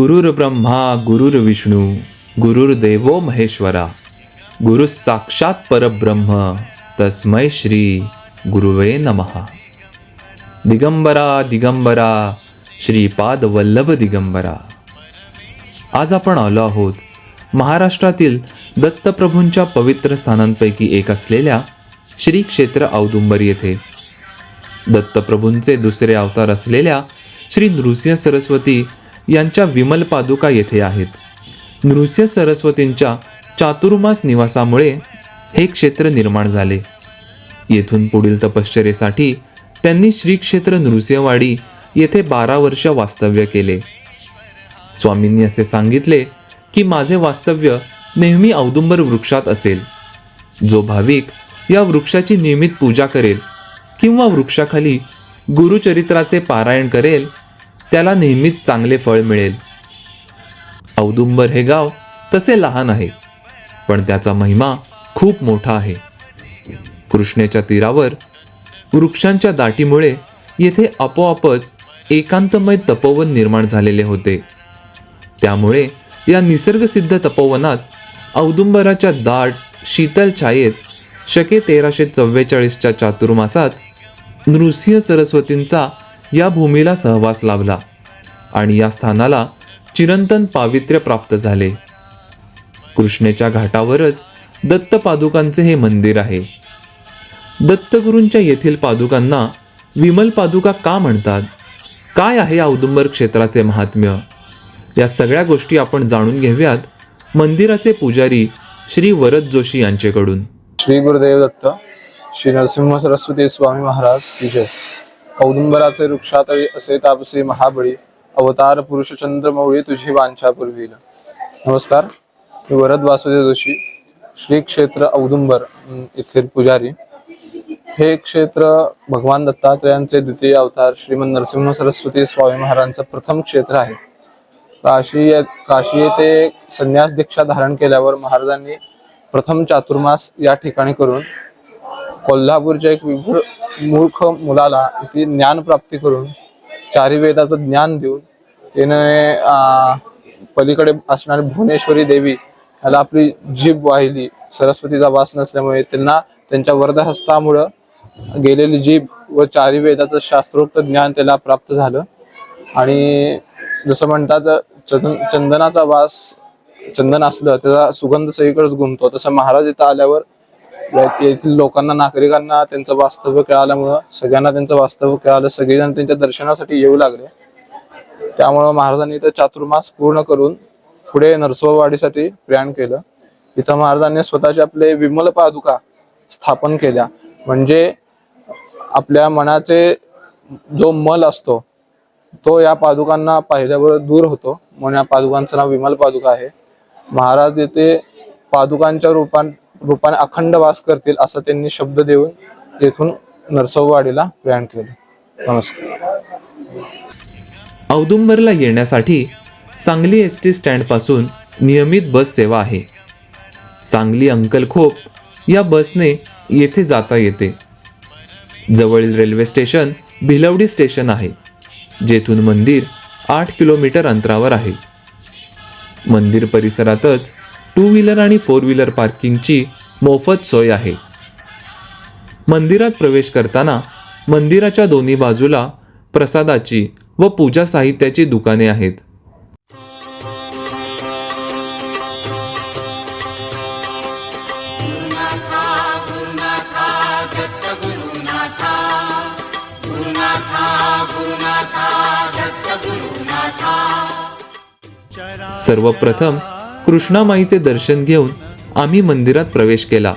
गुरुर ब्रह्मा गुरुर विष्णू गुरुर्देवो महेश्वरा गुरु साक्षात परब्रह्म तस्मै श्री गुरुवे नमहा दिगंबरा दिगंबरा श्रीपाद वल्लभ दिगंबरा. आज आपण आलो आहोत महाराष्ट्रातील दत्तप्रभूंच्या पवित्र स्थानांपैकी एक असलेल्या श्री क्षेत्र औदुंबर येथे. दत्तप्रभूंचे दुसरे अवतार असलेल्या श्री नृसिंह सरस्वती यांच्या विमल पादुका येथे आहेत. नृसिंह सरस्वतींच्या चातुर्मास निवासामुळे हे क्षेत्र निर्माण झाले. येथून पुढील तपश्चर्येसाठी त्यांनी श्रीक्षेत्र नृसिंहवाडी येथे बारा वर्ष वास्तव्य केले. स्वामींनी असे सांगितले की माझे वास्तव्य नेहमी औदुंबर वृक्षात असेल. जो भाविक या वृक्षाची नियमित पूजा करेल किंवा वृक्षाखाली गुरुचरित्राचे पारायण करेल त्याला नेहमीच चांगले फळ मिळेल. औदुंबर हे गाव तसे लहान आहे पण त्याचा महिमा खूप मोठा आहे. कृष्णेच्या तीरावर वृक्षांच्या दाटीमुळे येथे आपोआपच एकांतमय तपोवन निर्माण झालेले होते. त्यामुळे या निसर्गसिद्ध तपोवनात औदुंबराच्या दाट शीतल छायेत शके तेराशे चव्वेचाळीसच्या चातुर्मासात नृसिंह सरस्वतींचा या भूमीला सहवास लाभला आणि या स्थानाला चिरंतन पावित्र्य प्राप्त झाले. कृष्णेच्या घाटावरच दत्त पादुकांचे हे मंदिर आहे. दत्तगुरूंच्या येथील पादुकांना विमल पादुका का म्हणतात? काय आहे औदुंबर क्षेत्राचे महात्म्य? या सगळ्या गोष्टी आपण जाणून घेऊयात मंदिराचे पुजारी श्री वरद जोशी यांच्याकडून. श्री गुरुदेव दत्त श्री नरसिंह सरस्वती स्वामी महाराज की जय. औदुंबराचे वृक्षातळी असे तापसी महाबळी अवतार पुरुष चंद्रमौळी तुझी वांछा पुरविल. नमस्कार मी वरद वासुदेव जोशी श्री क्षेत्र औदुंबर येथील पुजारी. हे क्षेत्र भगवान दत्तात्रयांचे द्वितीय अवतार श्रीमंत नरसिंह सरस्वती स्वामी महाराजांचं प्रथम क्षेत्र आहे. काशी काशी येथे संन्यास दीक्षा धारण केल्यावर महाराजांनी प्रथम चातुर्मास या ठिकाणी करून कोल्हापूरच्या एक विभूळ मूर्ख मुलाला इथे ज्ञान प्राप्ती करून चारी वेदाचं ज्ञान देऊन त्याने पलीकडे असणारी भुवनेश्वरी देवी याला आपली जीभ वाहिली. सरस्वतीचा वास नसल्यामुळे त्यांना त्यांच्या वर्धहस्तामुळं गेलेली जीभ व चारी वेदाचं शास्त्रोक्त ज्ञान त्याला प्राप्त झालं. आणि जसं म्हणतात चंदनाचा वास चंदन असलं त्याचा सुगंध सगळीकडेच गुंतो तसं महाराज इथं आल्यावर येथील लोकांना नागरिकांना त्यांचं वास्तव्य कळाल्यामुळं सगळ्यांना त्यांचं वास्तव्य कळालं सगळेजण त्यांच्या दर्शनासाठी येऊ लागले. त्यामुळं महाराजांनी इथं चातुर्मास पूर्ण करून पुढे नरसोबावाडीसाठी प्रयाण केलं. इथं महाराजांनी स्वतःचे आपले विमल पादुका स्थापन केल्या. म्हणजे आपल्या मनाचे जो मल असतो तो या पादुकांना पाहिल्यावर दूर होतो. म्हणून या पादुकांचं नाव विमल पादुका आहे. महाराज येथे पादुकांच्या रूपान रूपाने अखंड वास करतील असं त्यांनी शब्द देऊन येथून नरसोबावाडीला प्रयाण केलं. नमस्कार. औदुंबरला येण्यासाठी सांगली एस टी स्टँडपासून नियमित बस सेवा आहे. सांगली अंकलखोप या बसने येथे जाता येते. जवळील रेल्वे स्टेशन भिलवडी स्टेशन आहे जेथून मंदिर आठ किलोमीटर अंतरावर आहे. मंदिर परिसरातच टू व्हीलर आणि फोर व्हीलर पार्किंगची मोफत सोय आहे. मंदिरात प्रवेश करताना मंदिराच्या दोन्ही बाजूला प्रसादाची व पूजा साहित्याची दुकाने आहेत. सर्वप्रथम कृष्णामाईचे दर्शन घेऊन आम्ही मंदिरात प्रवेश केला.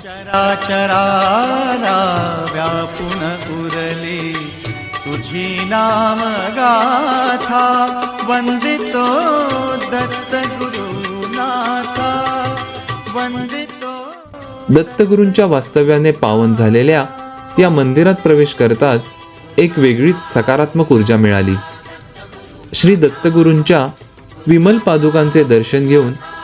तुझी नाम गाथा वंदितो दत्त गुरुनाथा वंदितो दत्तगुरूंच्या वास्तव्याने पावन झालेल्या या मंदिरात प्रवेश करताच एक वेगळीच सकारात्मक ऊर्जा मिळाली. श्री दत्तगुरूंच्या विमल पादुकांचे दर्शन घेऊन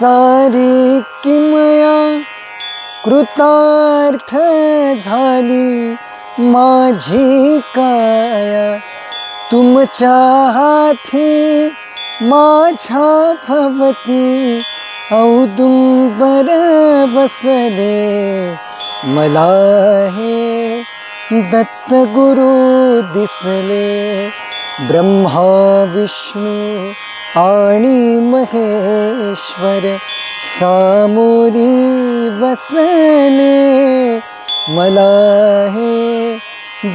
सारी किमया कृतार्थ झाली. माझी काया तुमच्या हाती माझ्या भवती. औदुंबर बसले. मला हे दत्तगुरु दिसले. ब्रह्मा विष्णू आणि महेश्वर सामोरी बसले मला हे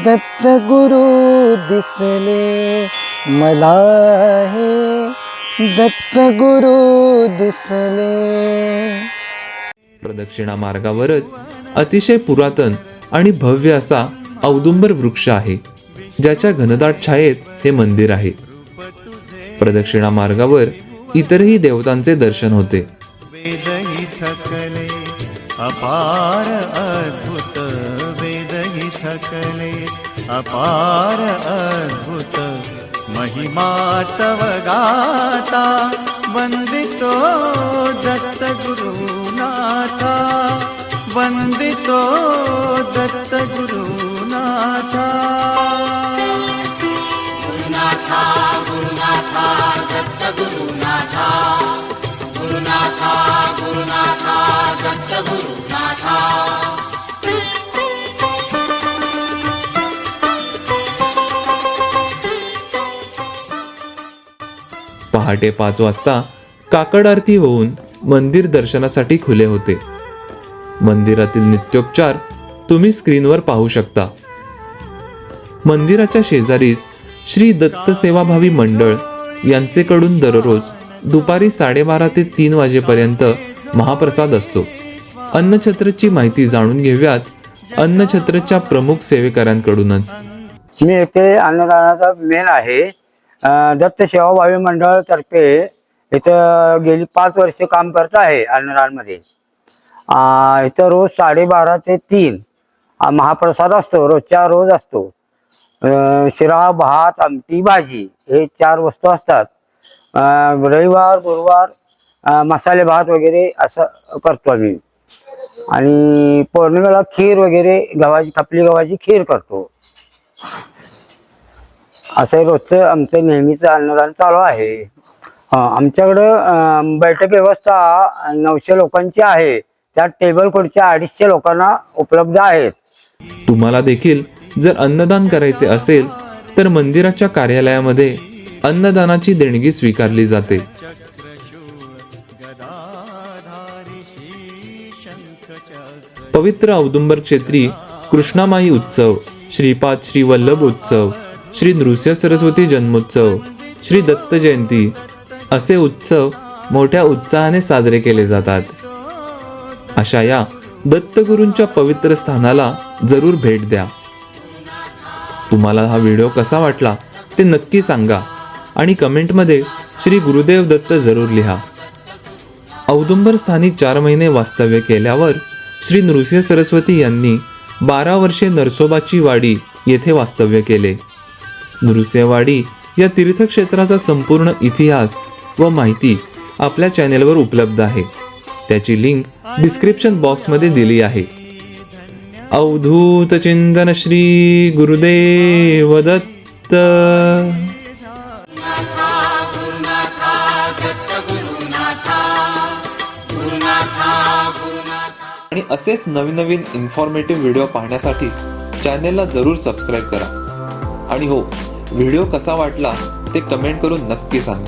दत्तगुरु दिसले मला हे दत्तगुरु दिसले. प्रदक्षिणा मार्गावरच अतिशय पुरातन आणि भव्य असा औदुंबर वृक्ष आहे. ज्याच्या घनदाट छायेत हे मंदिर आहे. प्रदक्षिणा मार्गावर इतरही देवतांचे दर्शन होते. अपार अद्भुत वेदही थकले अपार अद्भुत महिमा तव गाता वंदितो दत्त गुरुनाथा वंदितो दत्त गुरुनाथा। पहाटे पाच वाजता काकड आरती होऊन मंदिर दर्शनासाठी खुले होते. मंदिरातील नित्योपचार तुम्ही स्क्रीनवर पाहू शकता. मंदिराच्या शेजारीच श्री दत्त सेवाभावी मंडळ यांचेकडून दररोज दुपारी साडेबारा ते तीन वाजेपर्यंत महाप्रसाद असतो. अन्नछत्रची माहिती जाणून घेऊयात अन्नछत्रच्या प्रमुख सेवेकरांकडूनच मी येथे अन्नदानाचा मेन आहे. दत्त सेवाभावी मंडळ तर्फे इथं गेली पाच वर्ष काम करत आहे अन्नदानमध्ये. इथं रोज साडेबारा ते तीन महाप्रसाद असतो रोजच्या रोज असतो. शिरा भात आमटी भाजी हे चार वस्तू असतात. रविवार गुरुवार मसाले भात वगैरे असं करतो आम्ही. आणि पौर्णिमेला खीर वगैरे गव्हाची खपली गव्हाची खीर करतो. असं रोजचं आमचं नेहमीचं अन्नदान चालू आहे. आमच्याकडं बैठक व्यवस्था नऊशे लोकांची आहे. त्यात टेबल खुर्च्या अडीचशे लोकांना उपलब्ध आहेत. तुम्हाला देखील जर अन्नदान करायचे असेल तर मंदिराच्या कार्यालयामध्ये अन्नदानाची देणगी स्वीकारली जाते. पवित्र औदुंबर क्षेत्री कृष्णामाई उत्सव श्रीपाद श्री वल्लभ उत्सव श्री नृसिंह सरस्वती जन्मोत्सव श्री दत्त जयंती असे उत्सव मोठ्या उत्साहाने साजरे केले जातात. अशा या दत्तगुरूंच्या पवित्र स्थानाला जरूर भेट द्या. तुम्हाला हा व्हिडिओ कसा वाटला ते नक्की सांगा आणि कमेंटमध्ये श्री गुरुदेव दत्त जरूर लिहा. औदुंबर स्थानी चार महिने वास्तव्य केल्यावर श्री नृसिंह सरस्वती यांनी बारा वर्षे नरसोबाची वाडी येथे वास्तव्य केले. नृसिंहवाडी या तीर्थक्षेत्राचा संपूर्ण इतिहास व माहिती आपल्या चॅनेलवर उपलब्ध आहे. त्याची लिंक डिस्क्रिप्शन बॉक्समध्ये दिली आहे. अवधूत चिंतन श्री गुरुदेव दत्त। आणि असेच नवीन नवीन इन्फॉर्मेटिव्ह व्हिडिओ पाहण्यासाठी चॅनेलला जरूर सबस्क्राईब करा. आणि हो व्हिडिओ कसा वाटला ते कमेंट करून नक्की सांगा.